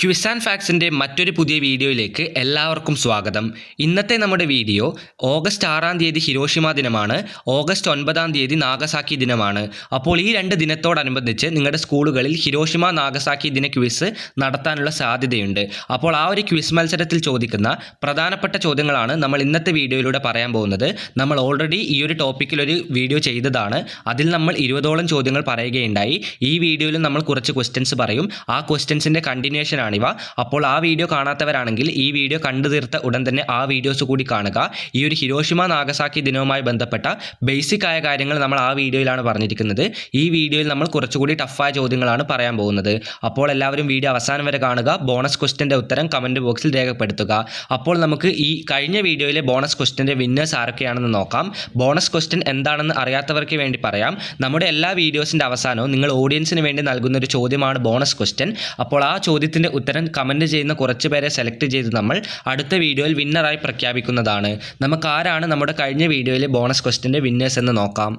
Quiz and ഫാക്സിന്റെ മറ്റൊരു പുതിയ വീഡിയോയിലേക്ക് എല്ലാവർക്കും സ്വാഗതം. ഇന്നത്തെ നമ്മുടെ വീഡിയോ ഓഗസ്റ്റ് ആറാം തീയതി ഹിരോഷിമ ദിനമാണ്. ഓഗസ്റ്റ് ഒൻപതാം തീയതി നാഗസാക്കി ദിനമാണ്. അപ്പോൾ ഈ രണ്ട് ദിനത്തോടനുബന്ധിച്ച് നിങ്ങളുടെ സ്കൂളുകളിൽ ഹിരോഷിമ നാഗസാക്കി ദിന ക്വിസ് നടത്താനുള്ള സാധ്യതയുണ്ട്. അപ്പോൾ ആ ഒരു ക്വിസ് മത്സരത്തിൽ ചോദിക്കുന്ന പ്രധാനപ്പെട്ട ചോദ്യങ്ങളാണ് നമ്മൾ ഇന്നത്തെ വീഡിയോയിലൂടെ പറയാൻ പോകുന്നത്. നമ്മൾ ഓൾറെഡി ഈ ഒരു ടോപ്പിക്കിൽ ഒരു വീഡിയോ ചെയ്തതാണ്. അതിൽ നമ്മൾ ഇരുപതോളം ചോദ്യങ്ങൾ പറയുകയുണ്ടായി. ഈ വീഡിയോയിൽ നമ്മൾ കുറച്ച് ക്വസ്റ്റ്യൻസ് പറയും. ആ ക്വസ്റ്റ്യൻസിന്റെ കണ്ടിന്യൂഷൻ ആണിവ അപ്പോൾ ആ വീഡിയോ കാണാത്തവരാണെങ്കിൽ ഈ വീഡിയോ കണ്ടു തീർത്ത ഉടൻ തന്നെ ആ വീഡിയോസ് കൂടി കാണുക. ഈ ഒരു ഹിരോഷിമ നാഗസാക്കി ദിനവുമായി ബന്ധപ്പെട്ട ബേസിക് ആയ കാര്യങ്ങൾ നമ്മൾ ആ വീഡിയോയിലാണ് പറഞ്ഞിരിക്കുന്നത്. ഈ വീഡിയോയിൽ നമ്മൾ കുറച്ചുകൂടി ടഫായ ചോദ്യങ്ങളാണ് പറയാൻ പോകുന്നത്. അപ്പോൾ എല്ലാവരും വീഡിയോ അവസാനം വരെ കാണുക. ബോണസ് ക്വസ്റ്റ്യന്റെ ഉത്തരം കമന്റ് ബോക്സിൽ രേഖപ്പെടുത്തുക. അപ്പോൾ നമുക്ക് ഈ കഴിഞ്ഞ വീഡിയോയിലെ ബോണസ് ക്വസ്റ്റ്യന്റെ വിന്നേഴ്സ് ആരൊക്കെയാണെന്ന് നോക്കാം. ബോണസ് ക്വസ്റ്റ്യൻ എന്താണെന്ന് അറിയാത്തവർക്ക് വേണ്ടി പറയാം. നമ്മുടെ എല്ലാ വീഡിയോസിന്റെ അവസാനവും നിങ്ങൾ ഓഡിയൻസിന് വേണ്ടി നൽകുന്ന ഒരു ചോദ്യമാണ് ബോണസ് ക്വസ്റ്റ്യൻ അപ്പോൾ ആ ചോദ്യത്തിന്റെ ഉത്തരം കമന്റ് ചെയ്യുന്ന കുറച്ച് പേരെ സെലക്ട് ചെയ്ത് നമ്മൾ അടുത്ത വീഡിയോയിൽ വിന്നറായി പ്രഖ്യാപിക്കുന്നതാണ്. നമുക്ക് ആരാണ് നമ്മുടെ കഴിഞ്ഞ വീഡിയോയിലെ ബോണസ് ക്വസ്റ്റിന്റെ വിന്നേഴ്സ് എന്ന് നോക്കാം.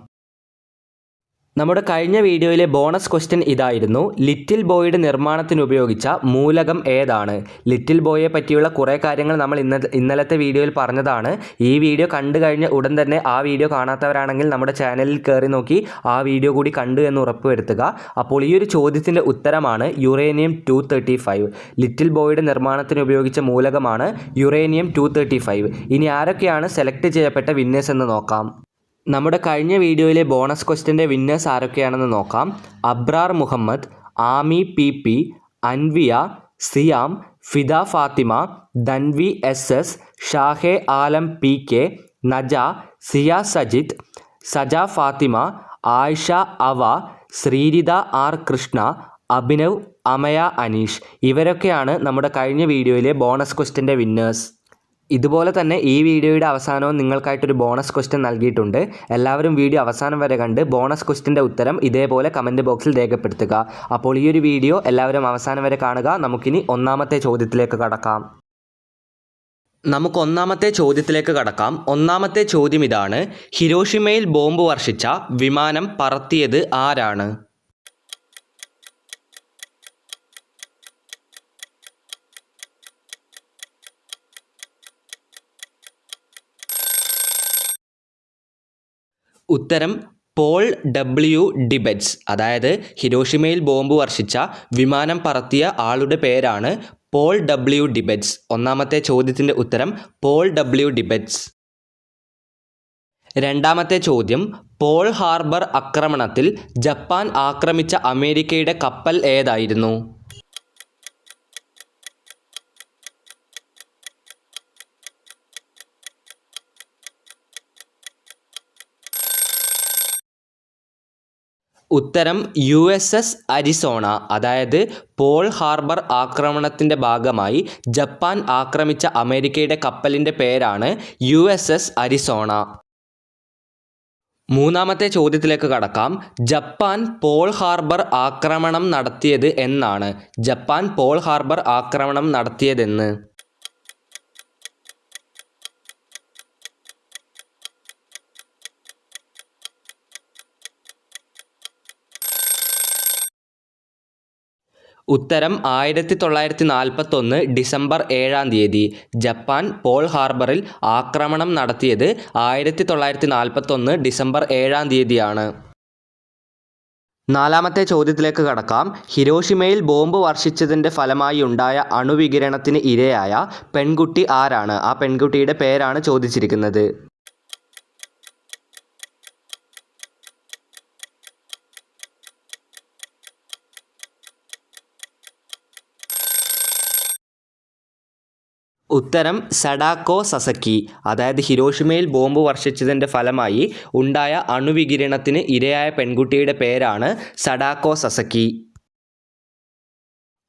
നമ്മുടെ കഴിഞ്ഞ വീഡിയോയിലെ ബോണസ് ക്വസ്റ്റ്യൻ ഇതായിരുന്നു. ലിറ്റിൽ ബോയുടെ നിർമ്മാണത്തിന് ഉപയോഗിച്ച മൂലകം ഏതാണ്? ലിറ്റിൽ ബോയെ പറ്റിയുള്ള കുറേ കാര്യങ്ങൾ നമ്മൾ ഇന്ന ഇന്നലത്തെ വീഡിയോയിൽ പറഞ്ഞതാണ്. ഈ വീഡിയോ കണ്ടു കഴിഞ്ഞ ഉടൻ തന്നെ ആ വീഡിയോ കാണാത്തവരാണെങ്കിൽ നമ്മുടെ ചാനലിൽ കയറി നോക്കി ആ വീഡിയോ കൂടി കണ്ടു എന്ന് ഉറപ്പുവരുത്തുക. അപ്പോൾ ഈ ഒരു ചോദ്യത്തിന്റെ ഉത്തരമാണ് uranium two thirty five. Little ബോയുടെ നിർമ്മാണത്തിന് ഉപയോഗിച്ച മൂലകമാണ് യുറേനിയം ടു തേർട്ടി ഫൈവ്. ഇനി ആരൊക്കെയാണ് സെലക്ട് ചെയ്യപ്പെട്ട വിന്നേഴ്സ് എന്ന് നോക്കാം. നമ്മുടെ കഴിഞ്ഞ വീഡിയോയിലെ ബോണസ് ക്വസ്റ്റ്യന്റെ വിന്നേഴ്സ് ആരൊക്കെയാണെന്ന് നോക്കാം. Abrar Muhammad Ami P P Anviya Siyam Fida Fathima Danvi S S Shahe Alam P K Naja Siya Sajith Saja Fathima Ayisha Ava Sririta R Krishna Abhinav Amaya Aneesh. ഇവരൊക്കെയാണ് നമ്മുടെ കഴിഞ്ഞ വീഡിയോയിലെ bonus ക്വസ്റ്റ്യന്റെ winners. ഇതുപോലെ തന്നെ ഈ വീഡിയോയുടെ അവസാനവും നിങ്ങൾക്കായിട്ടൊരു bonus question നൽകിയിട്ടുണ്ട്. എല്ലാവരും വീഡിയോ അവസാനം വരെ കണ്ട് ബോണസ് ക്വസ്റ്റ്യന്റെ ഉത്തരം ഇതേപോലെ കമന്റ് ബോക്സിൽ രേഖപ്പെടുത്തുക. അപ്പോൾ ഈ ഒരു വീഡിയോ എല്ലാവരും അവസാനം വരെ കാണുക. നമുക്കിനി ഒന്നാമത്തെ ചോദ്യത്തിലേക്ക് കടക്കാം. നമുക്ക് ഒന്നാമത്തെ ചോദ്യത്തിലേക്ക് കടക്കാം. ഒന്നാമത്തെ ചോദ്യം ഇതാണ്. ഹിരോഷിമയിൽ ബോംബ് വർഷിച്ച വിമാനം പറത്തിയത് ആരാണ്? ഉത്തരം പോൾ ഡബ്ല്യു ഡിബറ്റ്സ്. അതായത് ഹിരോഷിമയിൽ ബോംബ് വർഷിച്ച വിമാനം പറത്തിയ ആളുടെ പേരാണ് പോൾ ഡബ്ല്യു ഡിബറ്റ്സ്. ഒന്നാമത്തെ ചോദ്യത്തിന്റെ ഉത്തരം പോൾ ഡബ്ല്യു ഡിബറ്റ്സ്. രണ്ടാമത്തെ ചോദ്യം പോൾ ഹാർബർ ആക്രമണത്തിൽ ജപ്പാൻ ആക്രമിച്ച അമേരിക്കയുടെ കപ്പൽ ഏതായിരുന്നു? ഉത്തരം യു എസ് എസ് അരിസോണ അതായത് പോൾ ഹാർബർ ആക്രമണത്തിന്റെ ഭാഗമായി ജപ്പാൻ ആക്രമിച്ച അമേരിക്കയുടെ കപ്പലിന്റെ പേരാണ് യു എസ് എസ് അരിസോണ. മൂന്നാമത്തെ ചോദ്യത്തിലേക്ക് കടക്കാം. ജപ്പാൻ പോൾ ഹാർബർ ആക്രമണം നടത്തിയത് എന്നാണ്. ജപ്പാൻ പോൾ ഹാർബർ ആക്രമണം നടത്തിയതെന്ന്. ഉത്തരം ആയിരത്തി തൊള്ളായിരത്തി നാൽപ്പത്തൊന്ന് ഡിസംബർ ഏഴാം തീയതി. ജപ്പാൻ പോൾ ഹാർബറിൽ ആക്രമണം നടത്തിയത് ആയിരത്തി തൊള്ളായിരത്തി നാൽപ്പത്തൊന്ന് ഡിസംബർ ഏഴാം തീയതിയാണ്. നാലാമത്തെ ചോദ്യത്തിലേക്ക് കടക്കാം. ഹിരോഷിമയിൽ ബോംബ് വർഷിച്ചതിന്റെ ഫലമായി ഉണ്ടായ അണുവികിരണത്തിന് ഇരയായ പെൺകുട്ടി ആരാണ്? ആ പെൺകുട്ടിയുടെ പേരാണ് ചോദിച്ചിരിക്കുന്നത്. ഉത്തരം സഡാക്കോ സസക്കി. അതായത് ഹിരോഷിമയിൽ ബോംബ് വർഷിച്ചതിന്റെ ഫലമായി ഉണ്ടായ അണുവികിരണത്തിന് ഇരയായ പെൺകുട്ടിയുടെ പേരാണ് സഡാക്കോ സസക്കി.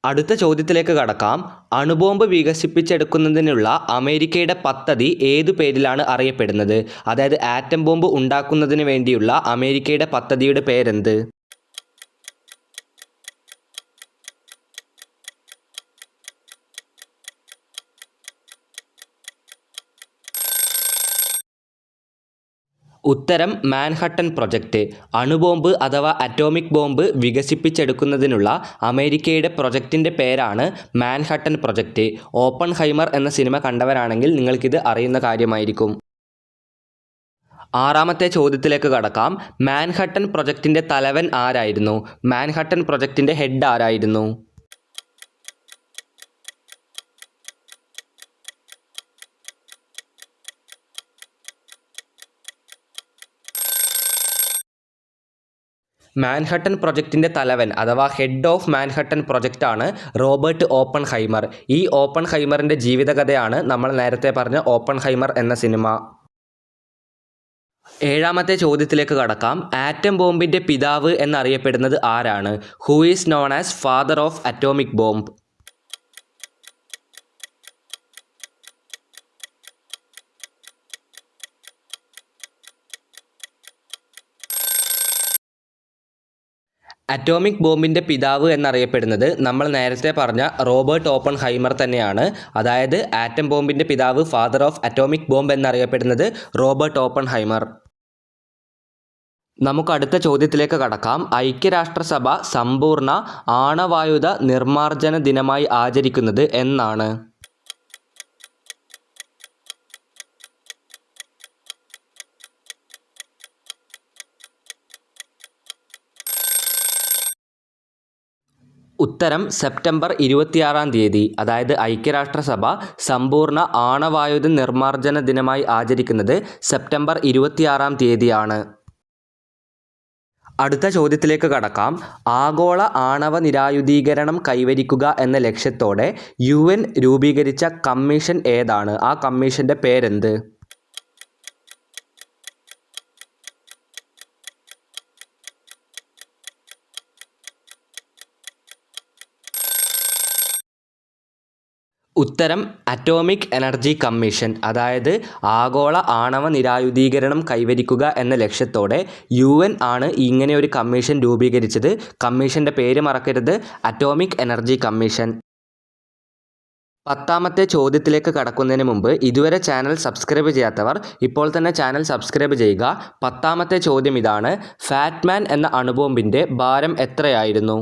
അടുത്ത ചോദ്യത്തിലേക്ക് കടക്കാം. അണുബോംബ് വികസിപ്പിച്ചെടുക്കുന്നതിനുള്ള അമേരിക്കയുടെ പദ്ധതി ഏതു പേരിലാണ് അറിയപ്പെടുന്നത്? അതായത് ആറ്റം ബോംബ് ഉണ്ടാക്കുന്നതിന് വേണ്ടിയുള്ള അമേരിക്കയുടെ പദ്ധതിയുടെ പേരെന്ത്? ഉത്തരം മാൻഹട്ടൻ പ്രൊജക്റ്റ് അണുബോംബ് അഥവാ അറ്റോമിക് ബോംബ് വികസിപ്പിച്ചെടുക്കുന്നതിനുള്ള അമേരിക്കയുടെ പ്രൊജക്റ്റിന്റെ പേരാണ് മാൻഹട്ടൻ പ്രൊജക്റ്റ് ഓപ്പൺ ഹൈമർ എന്ന സിനിമ കണ്ടവരാണെങ്കിൽ നിങ്ങൾക്കിത് അറിയുന്ന കാര്യമായിരിക്കും. ആറാമത്തെ ചോദ്യത്തിലേക്ക് കടക്കാം. മാൻഹട്ടൻ പ്രൊജക്റ്റിന്റെ തലവൻ ആരായിരുന്നു? മാൻഹട്ടൻ പ്രൊജക്റ്റിന്റെ ഹെഡ് ആരായിരുന്നു? മാൻഹട്ടൻ പ്രൊജക്റ്റിന്റെ തലവൻ അഥവാ ഹെഡ് ഓഫ് മാൻഹട്ടൻ പ്രൊജക്റ്റാണ് റോബർട്ട് ഓപ്പൺ ഹൈമർ ഈ ഓപ്പൺ ഹൈമറിന്റെ ജീവിതകഥയാണ് നമ്മൾ നേരത്തെ പറഞ്ഞ ഓപ്പൺ ഹൈമർ എന്ന സിനിമ. ഏഴാമത്തെ ചോദ്യത്തിലേക്ക് കടക്കാം. ആറ്റം ബോംബിന്റെ പിതാവ് എന്നറിയപ്പെടുന്നത് ആരാണ്? Who is known as father of atomic bomb atomic ബോംബിന്റെ പിതാവ് എന്നറിയപ്പെടുന്നത് നമ്മൾ നേരത്തെ പറഞ്ഞ റോബർട്ട് ഓപ്പൺ ഹൈമർ തന്നെയാണ്. അതായത് ആറ്റം ബോംബിന്റെ പിതാവ് ഫാദർ ഓഫ് അറ്റോമിക് ബോംബ് എന്നറിയപ്പെടുന്നത് റോബർട്ട് ഓപ്പൺ ഹൈമർ നമുക്ക് അടുത്ത ചോദ്യത്തിലേക്ക് കടക്കാം. ഐക്യരാഷ്ട്രസഭ സമ്പൂർണ ആണവായുധ നിർമ്മാർജന ദിനമായി ആചരിക്കുന്നത് എന്നാണ്. ഉത്തരം സെപ്റ്റംബർ ഇരുപത്തിയാറാം തീയതി അതായത് ഐക്യരാഷ്ട്രസഭ സമ്പൂർണ ആണവായുധ നിർമ്മാർജന ദിനമായി ആചരിക്കുന്നത് സെപ്റ്റംബർ ഇരുപത്തിയാറാം തീയതിയാണ്. അടുത്ത ചോദ്യത്തിലേക്ക് കടക്കാം. ആഗോള ആണവ നിരായുധീകരണം കൈവരിക്കുക എന്ന ലക്ഷ്യത്തോടെ യു രൂപീകരിച്ച കമ്മീഷൻ ഏതാണ്? ആ കമ്മീഷന്റെ പേരെന്ത്? ഉത്തരം അറ്റോമിക് എനർജി കമ്മീഷൻ അതായത് ആഗോള ആണവ നിരായുധീകരണം കൈവരിക്കുക എന്ന ലക്ഷ്യത്തോടെ യു എൻ ആണ് ഇങ്ങനെ ഒരു കമ്മീഷൻ രൂപീകരിച്ചത്. കമ്മീഷന്റെ പേര് മറക്കരുത്. Atomic energy commission. പത്താമത്തെ ചോദ്യത്തിലേക്ക് കടക്കുന്നതിന് മുമ്പ് ഇതുവരെ ചാനൽ സബ്സ്ക്രൈബ് ചെയ്യാത്തവർ ഇപ്പോൾ തന്നെ ചാനൽ സബ്സ്ക്രൈബ് ചെയ്യുക. പത്താമത്തെ ചോദ്യം ഇതാണ്. ഫാറ്റ്മാൻ എന്ന അണുബോംബിന്റെ ഭാരം എത്രയായിരുന്നു?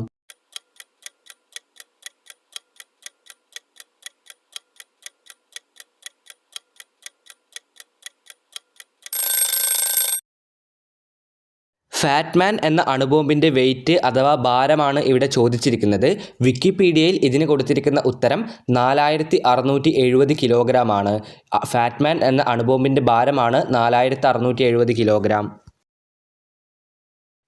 ഫാറ്റ്മാൻ എന്ന അണുബോംബിന്റെ വെയിറ്റ് അഥവാ ഭാരമാണ് ഇവിടെ ചോദിച്ചിരിക്കുന്നത്. വിക്കിപീഡിയയിൽ ഇതിന് കൊടുത്തിരിക്കുന്ന ഉത്തരം നാലായിരത്തി അറുന്നൂറ്റി എഴുപത് കിലോഗ്രാം ആണ്. ഫാറ്റ്മാൻ എന്ന അണുബോംബിന്റെ ഭാരമാണ് നാലായിരത്തി അറുന്നൂറ്റി എഴുപത് കിലോഗ്രാം.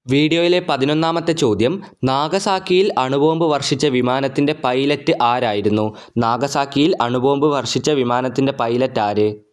വീഡിയോയിലെ പതിനൊന്നാമത്തെ ചോദ്യം നാഗസാക്കിയിൽ അണുബോംബ് വർഷിച്ച വിമാനത്തിന്റെ പൈലറ്റ് ആരായിരുന്നു? നാഗസാക്കിയിൽ അണുബോംബ് വർഷിച്ച വിമാനത്തിന്റെ പൈലറ്റ് ആര്?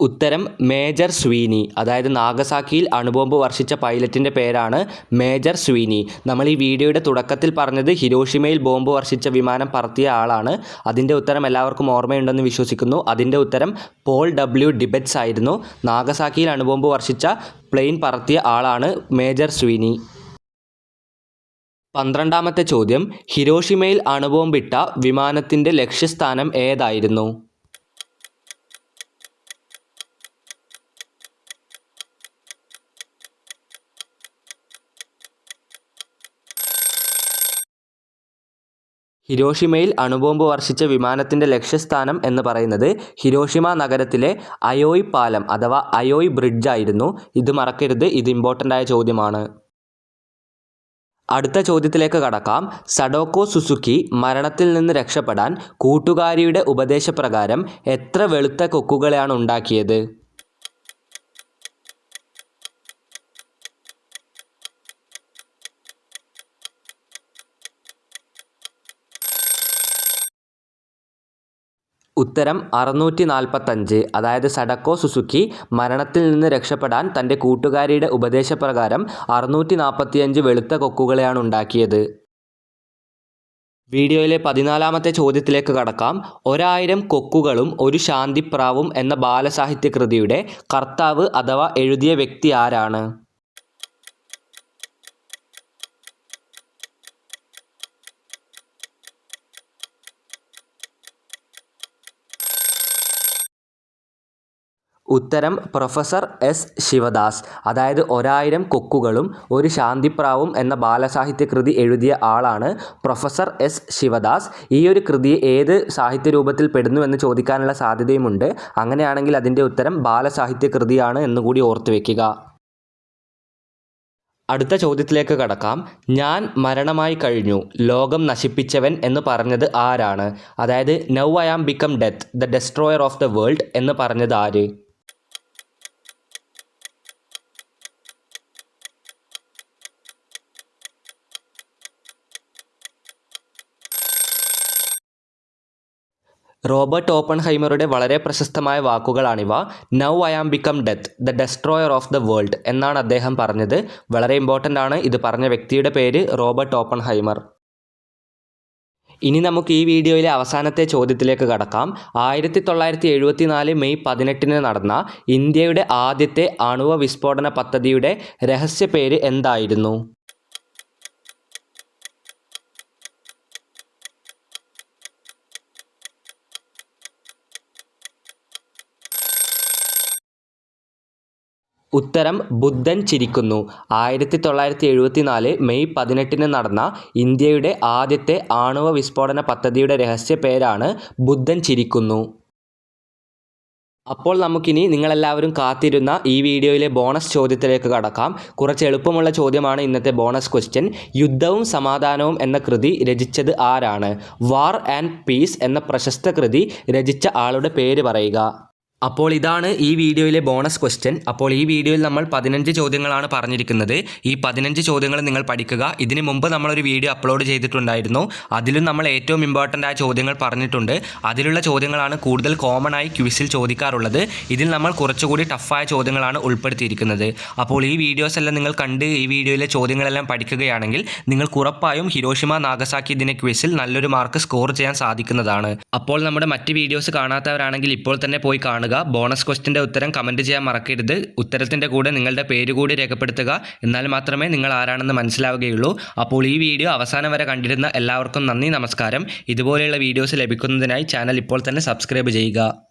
ഉത്തരം മേജർ സ്വീനി. അതായത് നാഗസാക്കിയിൽ അണുബോംബ് വർഷിച്ച പൈലറ്റിന്റെ പേരാണ് മേജർ സ്വീനി. നമ്മൾ ഈ വീഡിയോയുടെ തുടക്കത്തിൽ പറഞ്ഞത് ഹിരോഷിമയിൽ ബോംബ് വർഷിച്ച വിമാനം പറത്തിയ ആളാണ്. അതിന്റെ ഉത്തരം എല്ലാവർക്കും ഓർമ്മയുണ്ടെന്ന് വിശ്വസിക്കുന്നു. അതിന്റെ ഉത്തരം പോൾ ഡബ്ല്യു ഡിബറ്റ്സ് ആയിരുന്നു. നാഗസാക്കിയിൽ അണുബോംബ് വർഷിച്ച പ്ലെയിൻ പറത്തിയ ആളാണ് മേജർ സ്വീനി. പന്ത്രണ്ടാമത്തെ ചോദ്യം. ഹിരോഷിമയിൽ അണുബോംബിട്ട വിമാനത്തിന്റെ ലക്ഷ്യസ്ഥാനം ഏതായിരുന്നു? ഹിരോഷിമയിൽ അണുബോംബ് വർഷിച്ച വിമാനത്തിന്റെ ലക്ഷ്യസ്ഥാനം എന്ന് പറയുന്നത് ഹിരോഷിമ നഗരത്തിലെ അയോയ് പാലം അഥവാ അയോയ് ബ്രിഡ്ജ് ആയിരുന്നു. ഇത് മറക്കരുത് ഇത് ഇമ്പോർട്ടന്റ് ആയ ചോദ്യമാണ്. അടുത്ത ചോദ്യത്തിലേക്ക് കടക്കാം. സഡോക്കോ സുസുക്കി മരണത്തിൽ നിന്ന് രക്ഷപ്പെടാൻ കൂട്ടുകാരിയുടെ ഉപദേശപ്രകാരം എത്ര വെളുത്ത കൊക്കുകളെയാണ് ഉണ്ടാക്കിയത്? ഉത്തരം അറുന്നൂറ്റി നാൽപ്പത്തഞ്ച് അതായത് സഡക്കോ സുസുക്കി മരണത്തിൽ നിന്ന് രക്ഷപ്പെടാൻ തന്റെ കൂട്ടുകാരിയുടെ ഉപദേശപ്രകാരം അറുന്നൂറ്റി നാൽപ്പത്തിയഞ്ച് വെളുത്ത കൊക്കുകളെയാണ് ഉണ്ടാക്കിയത്. വീഡിയോയിലെ പതിനാലാമത്തെ ചോദ്യത്തിലേക്ക് കടക്കാം. ഒരായിരം കൊക്കുകളും ഒരു ശാന്തിപ്രാവും എന്ന ബാലസാഹിത്യ കൃതിയുടെ കർത്താവ് അഥവാ എഴുതിയ വ്യക്തി ആരാണ്? ഉത്തരം പ്രൊഫസർ എസ് ശിവദാസ്. അതായത് ഒരായിരം കൊക്കുകളും ഒരു ശാന്തിപ്രാവും എന്ന ബാലസാഹിത്യ കൃതി എഴുതിയ ആളാണ് പ്രൊഫസർ എസ് ശിവദാസ്. ഈ ഒരു കൃതി ഏത് സാഹിത്യ രൂപത്തിൽ പെടുന്നു എന്ന് ചോദിക്കാനുള്ള സാധ്യതയുമുണ്ട്. അങ്ങനെയാണെങ്കിൽ അതിന്റെ ഉത്തരം ബാലസാഹിത്യ കൃതിയാണ് എന്നുകൂടി ഓർത്തു വയ്ക്കുക അടുത്ത ചോദ്യത്തിലേക്ക് കടക്കാം. ഞാൻ മരണമായി കഴിഞ്ഞു. ലോകം നശിപ്പിച്ചവൻ എന്ന് പറഞ്ഞത് ആരാണ്? അതായത് now I am become death the destroyer of the world എന്ന് പറഞ്ഞത് ആര്? റോബർട്ട് ഓപ്പൺഹൈമറുടെ വളരെ പ്രശസ്തമായ വാക്കുകളാണിവ. Now I am become death the destroyer of the world എന്നാണ് അദ്ദേഹം പറഞ്ഞത്. വളരെ ഇമ്പോർട്ടന്റ് ആണ് ഇത് പറഞ്ഞ വ്യക്തിയുടെ പേര് റോബർട്ട് ഓപ്പൺഹൈമർ. ഇനി നമുക്ക് ഈ വീഡിയോയിലെ അവസാനത്തെ ചോദ്യത്തിലേക്ക് കടക്കാം. ആയിരത്തി തൊള്ളായിരത്തി എഴുപത്തി നാല് മെയ് പതിനെട്ടിന് നടന്ന ഇന്ത്യയുടെ ആദ്യത്തെ ആണവ വിസ്ഫോടന പദ്ധതിയുടെ രഹസ്യ പേര് എന്തായിരുന്നു? ഉത്തരം ബുദ്ധൻ ചിരിക്കുന്നു. ആയിരത്തി തൊള്ളായിരത്തി എഴുപത്തി നാല് മെയ് പതിനെട്ടിന് നടന്ന ഇന്ത്യയുടെ ആദ്യത്തെ ആണവ വിസ്ഫോടന പദ്ധതിയുടെ രഹസ്യ പേരാണ് ബുദ്ധൻ ചിരിക്കുന്നു. അപ്പോൾ നമുക്കിനി നിങ്ങളെല്ലാവരും കാത്തിരുന്ന ഈ വീഡിയോയിലെ ബോണസ് ചോദ്യത്തിലേക്ക് കടക്കാം. കുറച്ച് എളുപ്പമുള്ള ചോദ്യമാണ് ഇന്നത്തെ ബോണസ് ക്വസ്റ്റ്യൻ. യുദ്ധവും സമാധാനവും എന്ന കൃതി രചിച്ചത് ആരാണ്? വാർ ആൻഡ് പീസ് എന്ന പ്രശസ്ത കൃതി രചിച്ച ആളുടെ പേര് പറയുക. അപ്പോൾ ഇതാണ് ഈ വീഡിയോയിലെ ബോണസ് ക്വസ്റ്റ്യൻ. അപ്പോൾ ഈ വീഡിയോയിൽ നമ്മൾ പതിനഞ്ച് ചോദ്യങ്ങളാണ് പറഞ്ഞിരിക്കുന്നത്. ഈ പതിനഞ്ച് ചോദ്യങ്ങൾ നിങ്ങൾ പഠിക്കുക. ഇതിന് മുമ്പ് നമ്മളൊരു വീഡിയോ അപ്ലോഡ് ചെയ്തിട്ടുണ്ടായിരുന്നു. അതിലും നമ്മൾ ഏറ്റവും ഇമ്പോർട്ടന്റ് ആയ ചോദ്യങ്ങൾ പറഞ്ഞിട്ടുണ്ട്. അതിലുള്ള ചോദ്യങ്ങളാണ് കൂടുതൽ കോമൺ ആയി ക്വിസിൽ ചോദിക്കാറുള്ളത്. ഇതിൽ നമ്മൾ കുറച്ചുകൂടി ടഫായ ചോദ്യങ്ങളാണ് ഉൾപ്പെടുത്തിയിരിക്കുന്നത്. അപ്പോൾ ഈ വീഡിയോസ് എല്ലാം നിങ്ങൾ കണ്ട് ഈ വീഡിയോയിലെ ചോദ്യങ്ങളെല്ലാം പഠിക്കുകയാണെങ്കിൽ നിങ്ങൾക്ക് ഉറപ്പായും ഹിരോഷിമ നാഗസാക്കി ദിന ക്വിസിൽ നല്ലൊരു മാർക്ക് സ്കോർ ചെയ്യാൻ സാധിക്കുന്നതാണ്. അപ്പോൾ നമ്മുടെ മറ്റ് വീഡിയോസ് കാണാത്തവരാണെങ്കിൽ ഇപ്പോൾ തന്നെ പോയി കാണുക ബോണസ് ക്വസ്റ്റിന്റെ ഉത്തരം കമന്റ് ചെയ്യാൻ മറക്കരുത്. ഉത്തരത്തിന്റെ കൂടെ നിങ്ങളുടെ പേര് കൂടി രേഖപ്പെടുത്തുക. എന്നാൽ മാത്രമേ നിങ്ങൾ ആരാണെന്ന് മനസ്സിലാവുകയുള്ളൂ. അപ്പോൾ ഈ വീഡിയോ അവസാനം വരെ കണ്ടിരുന്ന എല്ലാവർക്കും നന്ദി നമസ്കാരം. ഇതുപോലെയുള്ള വീഡിയോസ് ലഭിക്കുന്നതിനായി ചാനൽ ഇപ്പോൾ തന്നെ സബ്സ്ക്രൈബ് ചെയ്യുക.